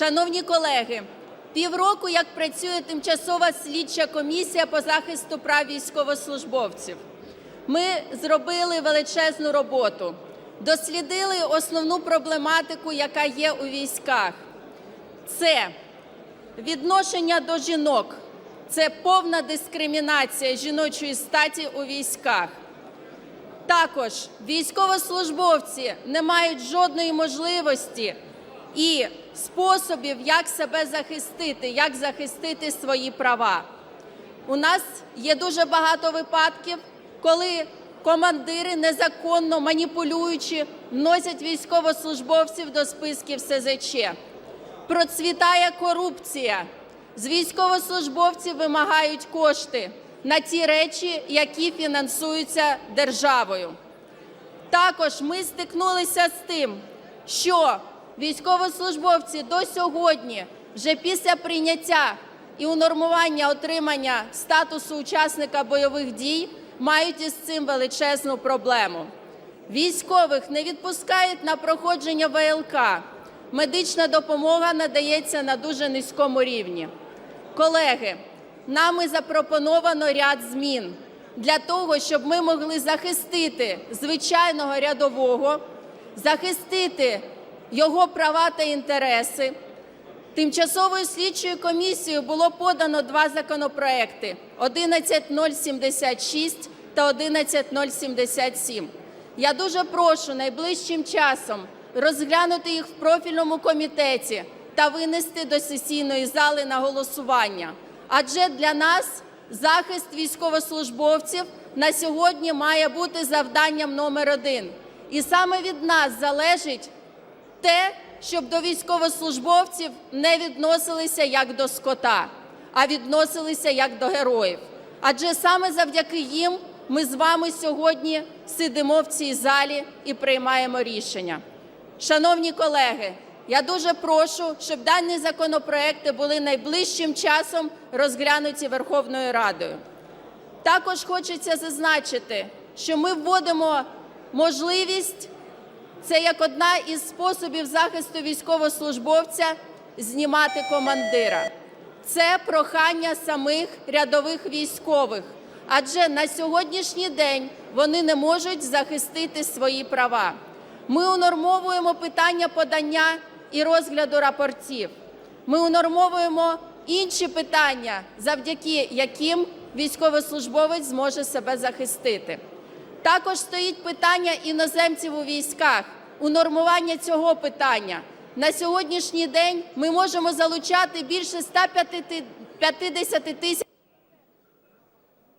Шановні колеги, півроку як працює тимчасова слідча комісія по захисту прав військовослужбовців. Ми зробили величезну роботу, дослідили основну проблематику, яка є у військах. Це відношення до жінок, це повна дискримінація жіночої статі у військах. Також військовослужбовці не мають жодної можливості і способів, як себе захистити, як захистити свої права. У нас є дуже багато випадків, коли командири незаконно маніпулюючи вносять військовослужбовців до списків СЗЧ. Процвітає корупція. З військовослужбовців вимагають кошти на ті речі, які фінансуються державою. Також ми стикнулися з тим, що військовослужбовці до сьогодні, вже після прийняття і унормування отримання статусу учасника бойових дій, мають із цим величезну проблему. Військових не відпускають на проходження ВЛК. Медична допомога надається на дуже низькому рівні. Колеги, нами запропоновано ряд змін для того, щоб ми могли захистити звичайного рядового, захистити його права та інтереси. Тимчасовою слідчою комісією було подано два законопроекти: 11076 та 11077. Я дуже прошу найближчим часом розглянути їх в профільному комітеті та винести до сесійної зали на голосування. Адже для нас захист військовослужбовців на сьогодні має бути завданням номер один. І саме від нас залежить те, щоб до військовослужбовців не відносилися як до скота, а відносилися як до героїв. Адже саме завдяки їм ми з вами сьогодні сидимо в цій залі і приймаємо рішення. Шановні колеги, я дуже прошу, щоб дані законопроекти були найближчим часом розглянуті Верховною Радою. Також хочеться зазначити, що ми вводимо можливість, це як одна із способів захисту військовослужбовця знімати командира. Це прохання самих рядових військових, адже на сьогоднішній день вони не можуть захистити свої права. Ми унормовуємо питання подання і розгляду рапортів. Ми унормовуємо інші питання, завдяки яким військовослужбовець зможе себе захистити. Також стоїть питання іноземців у військах, унормування цього питання. На сьогоднішній день ми можемо залучати більше 150 тисяч